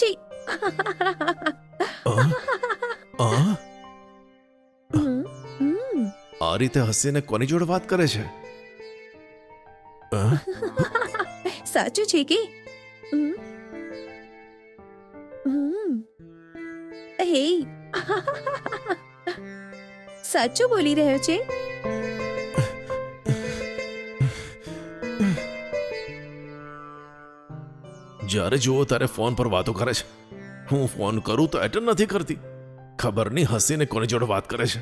છી. આ રીતે હસીને કોની જોડે વાત કરે છે? સાચું છે કે. હે. સાચું બોલી રહ્યો છે? જ્યારે જુઓ ત્યારે ફોન પર વાતો કરે છે. હું ફોન કરું તો એટેન્ડ નથી કરતી. ખબર નહીં હસીને કોની જોડે વાત કરે છે?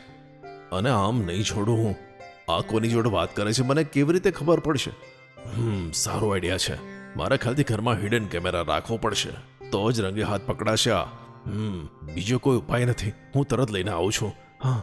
અને આમ નહીં છોડું હું. આ કોની જોડે વાત કરે છે મને કેવી રીતે ખબર પડશે? હમ, સારો આઈડિયા છે. મારા ખ્યાલથી ઘરમાં હિડન કેમેરા રાખવો પડશે. તો જ રંગે હાથ પકડાશે આ. હમ, બીજો કોઈ ઉપાય નથી. હું તરત લઈને આવું છું. હા.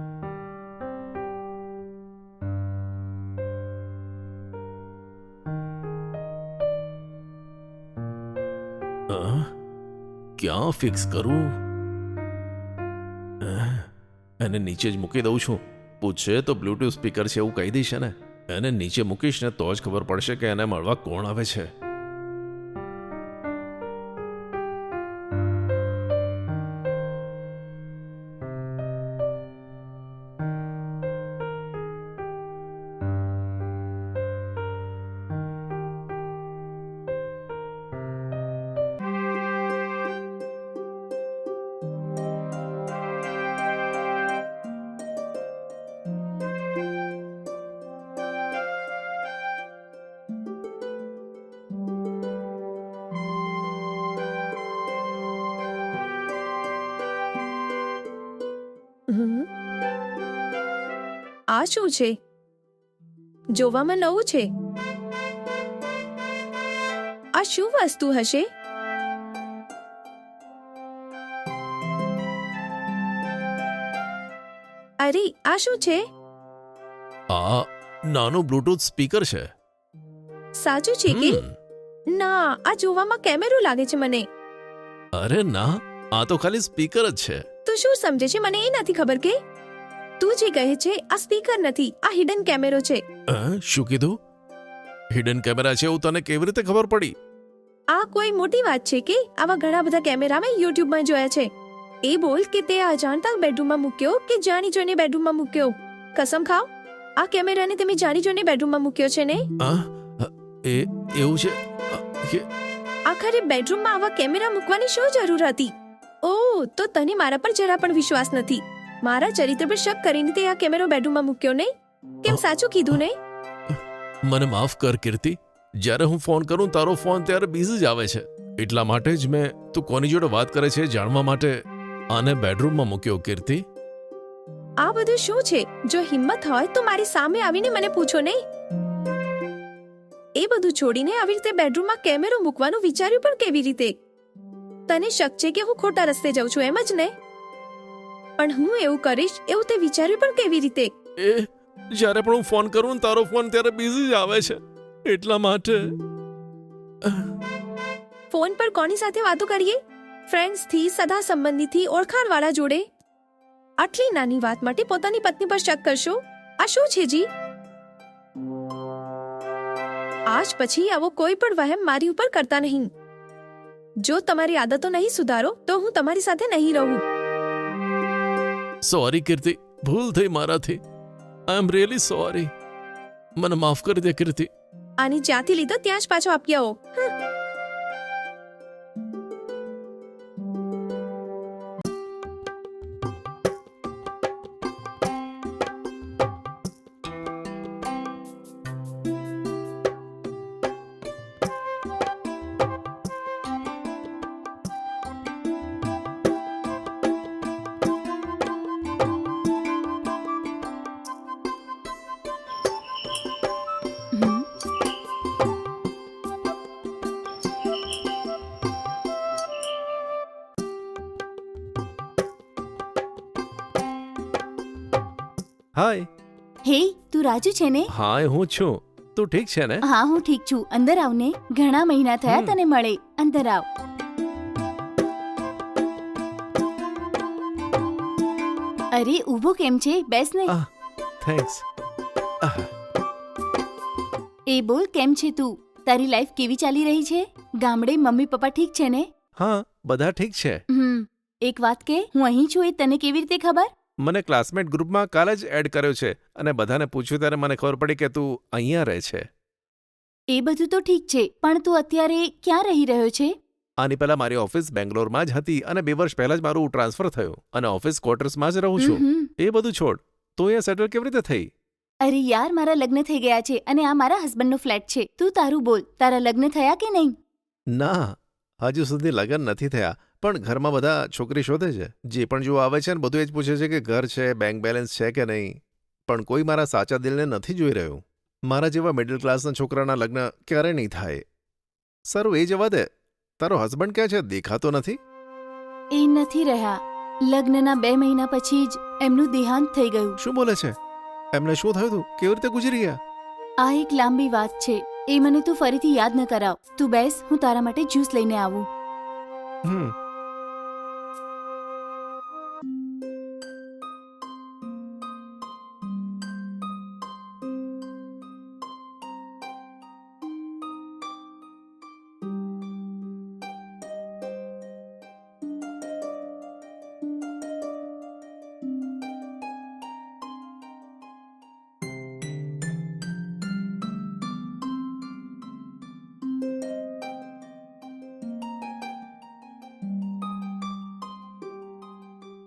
ક્યાં ફિક્સ કરું? એને નીચે જ મૂકી દઉં છું. પૂછે તો બ્લૂટૂથ સ્પીકર છે એવું કહી દઈશ ને એને નીચે મૂકીશ ને તો જ ખબર પડશે કે એને મળવા કોણ આવે છે. આ શું છે? જોવામાં નવું છે? આ શું વસ્તુ હશે? અરે આ શું છે? આ નાનું બ્લૂટૂથ સ્પીકર છે. સાચું છે કે? ના આ જોવામાં કેમેરો લાગે છે મને. અરે ના આ તો ખાલી સ્પીકર જ છે. તું શું સમજે છે મને એ નથી ખબર કે? તું જે કહે છે આ સ્પીકર નથી આ હિડન કેમેરો છે. અ, શું કીધું? હિડન કેમેરા છે એવું તને કેવી રીતે ખબર પડી? આ કોઈ મોટી વાત છે કે આવા ઘણા બધા કેમેરા મેં યુટ્યુબમાં જોયા છે. એ બોલ કે તે અજાણતા બેડરૂમમાં મૂક્યો કે જાણી જોઈને બેડરૂમમાં મૂક્યો? કસમ ખાઓ આ કેમેરાને તમે જાણી જોઈને બેડરૂમમાં મૂક્યો છે ને? આ એ એવું છે? અ, કે આખરે બેડરૂમમાં આવા કેમેરા મૂકવાની શું જરૂર હતી? ઓ તો તને મારા પર જરા પણ વિશ્વાસ નથી. મારા ચરિત્ર પર શક કરીને તે આ કેમેરો બેડરૂમમાં મૂક્યો નહીં? કેમ સાચું કીધું નહીં? મને માફ કર કીર્તિ. જ્યારે હું ફોન કરું તારો ફોન ત્યારે બિઝી જ આવે છે. એટલા માટે જ મેં તું કોની જોડે વાત કરે છે જાણવા માટે આને બેડરૂમમાં મૂક્યો કીર્તિ. આ બધું શું છે? જો હિંમત હોય તો મારી સામે આવીને મને પૂછો નહીં? એ બધું છોડીને આવી રીતે બેડરૂમમાં કેમેરો મૂકવાનું વિચાર્યું પણ કેવી રીતે? તને શક છે કે હું ખોટા રસ્તે જાઉં છું એમ જ ને? પણ હું એવું કરીશ એવું તે વિચાર્યું પણ કેવી રીતે? એ જ્યારે પણ હું ફોન કરું ને તારો ફોન ત્યારે બિઝી જ આવે છે એટલા માટે. ફોન પર કોની સાથે વાતો કરીએ? ફ્રેન્ડ્સથી સદા સંબંધીથી ઓળખાણવાળા જોડે? આટલી નાની વાત માટે પોતાની પત્ની પર શક કરશો? આ શું છે જી? આજ પછી આવો કોઈ પણ વહેમ મારી ઉપર કરતા નહીં. જો તમારી આદતો નહીં સુધારો તો હું તમારી સાથે નહીં રહું. સોરી કીર્તિ ભૂલ થઈ મારાથી. આઈ એમ રિયલી સોરી મને માફ કરી દે કીર્તિ આની જ્યાંથી લીધો, ત્યાં જ પાછો આપી આવો હાય. હે તું રાજુ છે ને? હાય હું છું. તું ઠીક છે ને? હા હું ઠીક છું. અંદર આવ ને ઘણા મહિના થયા તને મળે. અંદર આવ. અરે ઊભો કેમ છે? બેસ ને. આહ. થેન્ક્સ એ બોલ કેમ છે તું? તારી લાઈફ કેવી ચાલી રહી છે? ગામડે મમ્મી પપ્પા ઠીક છે ને? હા બધા ઠીક છે. હમ. એક વાત કે હું અહીં છું એ તને કેવી રીતે ખબર? મને ક્લાસમેટ ગ્રુપમાં કાલે જ એડ કર્યો છે અને બધાને પૂછ્યું ત્યારે મને ખબર પડી કે તું અહીંયા રહે છે. એ બધું તો ઠીક છે પણ તું અત્યારે ક્યાં રહી રહ્યો છે? આની પહેલા મારી ઓફિસ બેંગ્લોરમાં જ હતી અને બે વર્ષ પહેલા જ મારું ટ્રાન્સફર થયું અને ઓફિસ ક્વાર્ટર્સમાં જ રહું છું. હમ. એ બધું છોડ તો અહીંયા સેટલ કેવી રીતે થઈ? અરે યાર મારા લગ્ન થઈ ગયા છે અને આ મારા હસબન્ડનો ફ્લેટ છે. તું તારું બોલ તારા લગ્ન થયા કે નહીં? ના હજુ સુધી લગ્ન નથી થયા. પણ ઘરમાં બધા છોકરી શોધે છે. જે પણ જો આવે છે ને બધું એ જ પૂછે છે કે ઘર છે બેંક બેલેન્સ છે કે નહીં? પણ કોઈ મારા સાચા દિલને નથી જોઈ રહ્યું. મારા જેવા મિડલ ક્લાસના છોકરાના લગ્ન ક્યારે નહીં થાય. સારું એ જવા દે. તારો હસબન્ડ ક્યાં છે? દેખાતો નથી? એ નથી રહ્યા. લગ્નના બે મહિના પછી જ એમનું દેહાંત થઈ ગયું. શું બોલે છે? એમને શું થયું હતું કેવી રીતે ગુજરી ગયા? આ એક લાંબી વાત છે. એ મને તું ફરીથી યાદ ન કરાવ. તું બેસ હું તારા માટે જ્યુસ લઈને આવું. હમ.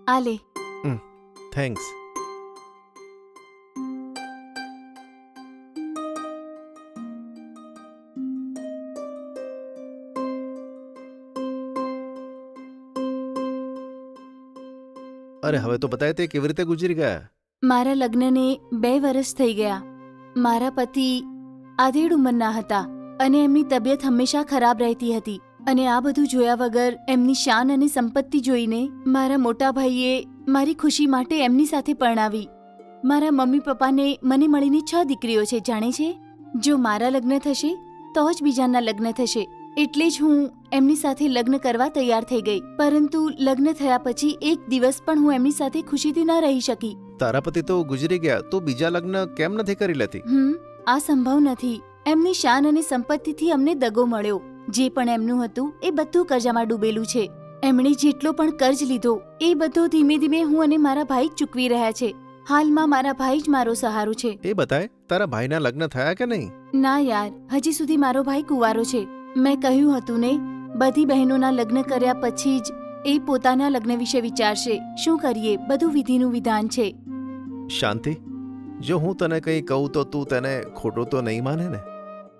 આ લે થેન્ક્સ અરે હવે તો બતાય તે કેવી રીતે ગુજરી ગયા? મારા લગ્નને બે વર્ષ થઈ ગયા. મારા પતિ આધેડ ઉંમરના હતા અને એમની તબિયત હંમેશા ખરાબ રહેતી હતી. અને આ બધું જોયા વગર એમની શાન અને સંપત્તિ જોઈને મારા મોટા ભાઈએ મારી ખુશી માટે એમની સાથે પરણાવી. મારા મમ્મી પપ્પાને મને મળીને છ દીકરીઓ છે જાણે છે? જો મારા લગ્ન થશે તો જ બીજાના લગ્ન થશે. એટલે જ હું એમની સાથે લગ્ન કરવા તૈયાર થઈ ગઈ. પરંતુ લગ્ન થયા પછી એક દિવસ પણ હું એમની સાથે ખુશીથી ન રહી શકી. તારા પતિ તો ગુજરી ગયા તો બીજા લગ્ન કેમ નથી કરી લેતી? હમ આ સંભવ નથી. એમની શાન અને સંપત્તિથી અમને દગો મળ્યો. જે પણ એમનું હતું એ બધું કર્જામાં ડૂબેલું છે. એમણે જેટલો પણ કર્જ લીધો એ બધો ધીમે ધીમે હું અને મારા ભાઈ ચૂકવી રહ્યા છે. હાલમાં મારા ભાઈ જ મારો સહારો છે. એ બતાય તારા ભાઈના લગ્ન થયા કે નહીં? ના યાર હજી સુધી મારો ભાઈ કુંવારો છે. મેં કહ્યું હતું ને બધી બહેનોના લગ્ન કર્યા પછી જ એ પોતાના લગ્ન વિશે વિચારશે. શું કરીએ? બધું વિધિનું વિધાન છે. શાંતિ જો હું તને કંઈ કહું તો તું તને ખોટું તો નહીં માને ને?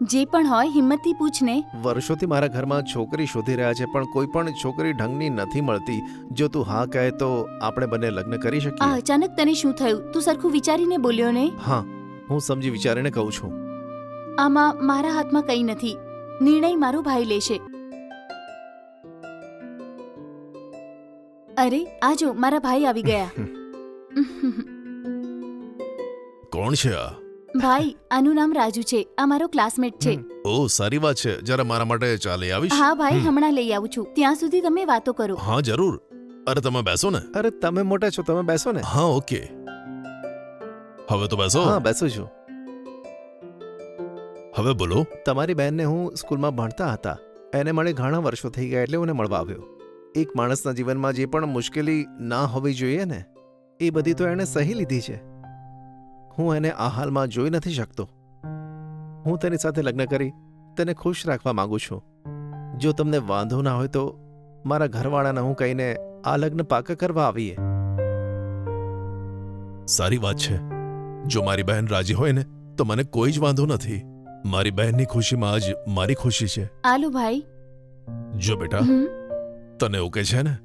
જે પણ હોય હિંમતથી પૂછ ને વર્ષોથી મારા ઘરમાં છોકરી શોધી રહ્યા છે પણ કોઈ પણ છોકરી ઢંગની નથી મળતી. જો તું હા કહે તો આપણે બંને લગ્ન કરી આ શકીએ અચાનક તને શું થયું? તું સરખું વિચારીને બોલ્યો ને? હા હું સમજી વિચારીને કહું છું. આમાં મારા હાથમાં કંઈ નથી. નિર્ણય મારો ભાઈ લેશે. અરે આજો મારા ભાઈ આવી ગયા. કોણ છે આ? ભાઈ આનું નામ રાજુ છે. આ મારો ક્લાસમેટ છે. ઓ સારી વાત છે. જરા મારા માટે ચાલે આવીશ. હા ભાઈ હમણાં લઈ આવું છું. ત્યાં સુધી તમે વાતો કરો. હા જરૂર. અરે તમે બેસો ને. અરે તમે મોટા છો તમે બેસો ને. હા ઓકે. હવે તો બેસો. હા બેસો છું. હવે બોલો. તમારી બહેનને હું સ્કૂલમાં ભણતા હતા. એને મળે ઘણા વર્ષો થઈ ગયા એટલે હું મળવા આવ્યો. એક માણસના જીવનમાં જે પણ મુશ્કેલી ના હોવી જોઈએ ને એ બધી તો એણે સહી લીધી છે. હું એને આ હાલમાં જોઈ નથી શકતો. હું તેની સાથે લગ્ન કરી તેને ખુશ રાખવા માંગુ છું. જો તમને વાંધો ના હોય તો મારા ઘરવાળાને હું કહીને આ લગ્ન પાકા કરવા આવીએ. સારી વાત છે. જો મારી બહેન રાજી હોય ને તો મને કોઈ જ વાંધો નથી. મારી બહેનની ખુશીમાં જ મારી ખુશી છે. આલુ ભાઈ જો બેટા તને ઓકે છે ને